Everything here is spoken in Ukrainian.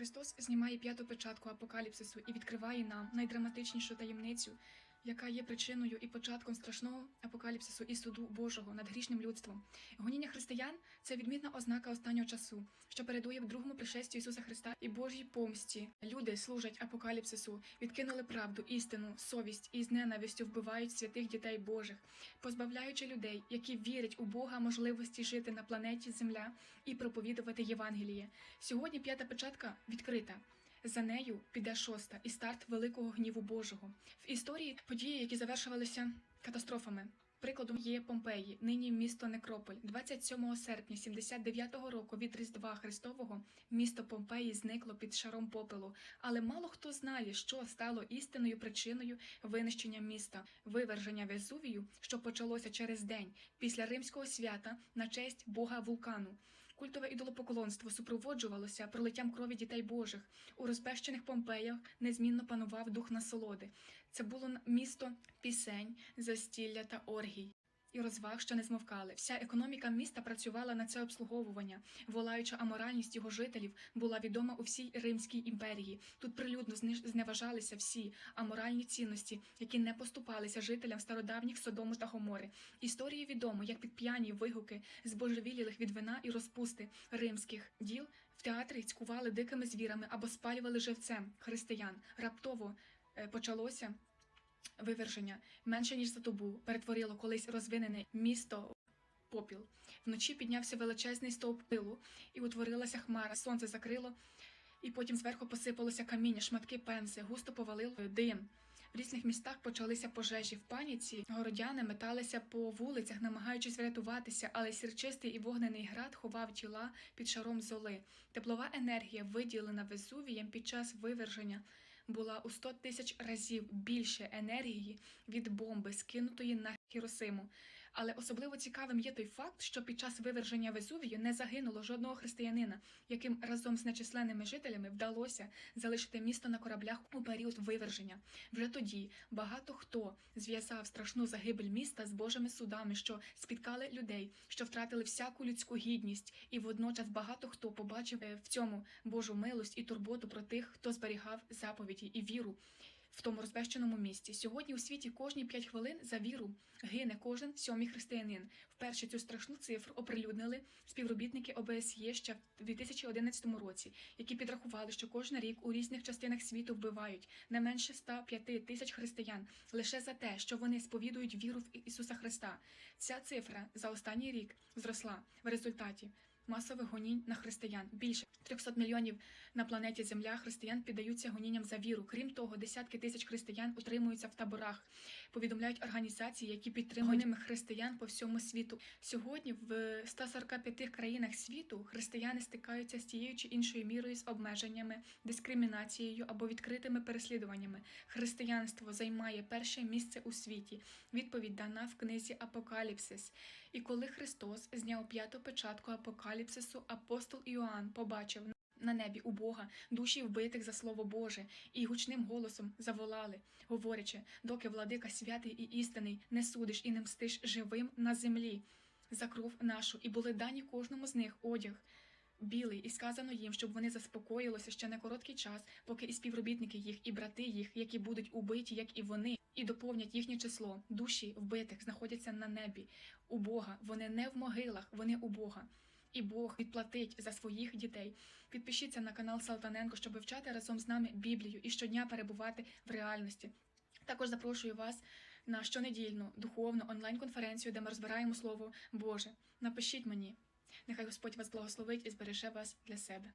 Христос знімає п'яту печатку апокаліпсису і відкриває нам найдраматичнішу таємницю, яка є причиною і початком страшного апокаліпсису і суду Божого над грішним людством. Гоніння християн це відмітна ознака останнього часу, що передує в другому пришесті Ісуса Христа і Божій помсті. Люди служать апокаліпсису, відкинули правду, істину, совість і з ненавистю вбивають святих дітей Божих, позбавляючи людей, які вірять у Бога, можливості жити на планеті Земля і проповідувати Євангеліє. Сьогодні п'ята печатка відкрита. За нею піде шоста і старт великого гніву Божого. В історії події, які завершувалися катастрофами. Прикладом є Помпеї, нині місто Некрополь. 27 серпня 79-го року від Різдва Христового місто Помпеї зникло під шаром попелу, але мало хто знає, що стало істинною причиною винищення міста, виверження Везувію, що почалося через день після римського свята на честь бога вулкану. Культове ідолопоклонство супроводжувалося пролиттям крові дітей Божих. У розпещених Помпеях незмінно панував дух насолоди. Це було місто пісень, застілля та оргій. І розваг, що не змовкали. Вся економіка міста працювала на це обслуговування. Волаюча аморальність його жителів була відома у всій Римській імперії. Тут прилюдно зневажалися всі аморальні цінності, які не поступалися жителям стародавніх Содому та Гомори. Історії відомо, як під п'яні вигуки збожевілілих від вина і розпусти римських діл в театрі цькували дикими звірами або спалювали живцем християн. Раптово е, почалося виверження менше ніж за добу перетворило колись розвинене місто попіл. Вночі піднявся величезний стовп пилу і утворилася хмара. Сонце закрило, і потім зверху посипалося каміння, шматки пензи, густо повалив дим. В різних містах почалися пожежі в паніці. Городяни металися по вулицях, намагаючись врятуватися, але сірчистий і вогнений град ховав тіла під шаром золи. Теплова енергія, виділена Везувієм під час виверження, була у 100 тисяч разів більше енергії від бомби, скинутої на Хіросиму. Але особливо цікавим є той факт, що під час виверження Везувію не загинуло жодного християнина, яким разом з нечисленними жителями вдалося залишити місто на кораблях у період виверження. Вже тоді багато хто зв'язав страшну загибель міста з Божими судами, що спіткали людей, що втратили всяку людську гідність, і водночас багато хто побачив е, в цьому Божу милость і турботу про тих, хто зберігав заповіді і віру. В тому розбещеному місці сьогодні у світі кожні п'ять хвилин за віру гине кожен сьомий християнин. Вперше цю страшну цифру оприлюднили співробітники ОБСЄ ще в 2011 році, які підрахували, що кожен рік у різних частинах світу вбивають не менше 105 тисяч християн лише за те, що вони сповідують віру в Ісуса Христа. Ця цифра за останній рік зросла в результаті. Масових гонінь на християн більше 300 мільйонів на планеті Земля християн піддаються гонінням за віру. Крім того, десятки тисяч християн утримуються в таборах. Повідомляють організації, які підтримують гонимих християн по всьому світу. Сьогодні в 145 країнах світу християни стикаються з тією чи іншою мірою з обмеженнями, дискримінацією або відкритими переслідуваннями. Християнство займає перше місце у світі. Відповідь дана в книзі Апокаліпсис. І коли Христос зняв п'яту печатку апокаліпсису, апостол Іоанн побачив на небі у Бога душі вбитих за слово Боже, і гучним голосом заволали, говорячи, доки владика святий і істинний не судиш і не мстиш живим на землі за кров нашу, і були дані кожному з них одяг. Білий, і сказано їм, щоб вони заспокоїлися ще на короткий час, поки і співробітники їх, і брати їх, які будуть убиті, як і вони, і доповнять їхнє число. Душі вбитих знаходяться на небі. У Бога вони не в могилах, вони у Бога. І Бог відплатить за своїх дітей. Підпишіться на канал Салтаненко, щоб вивчати разом з нами Біблію і щодня перебувати в реальності. Також запрошую вас на щонедільну духовну онлайн-конференцію, де ми розбираємо Слово Боже. Напишіть мені. Нехай Господь вас благословить і збереже вас для себе.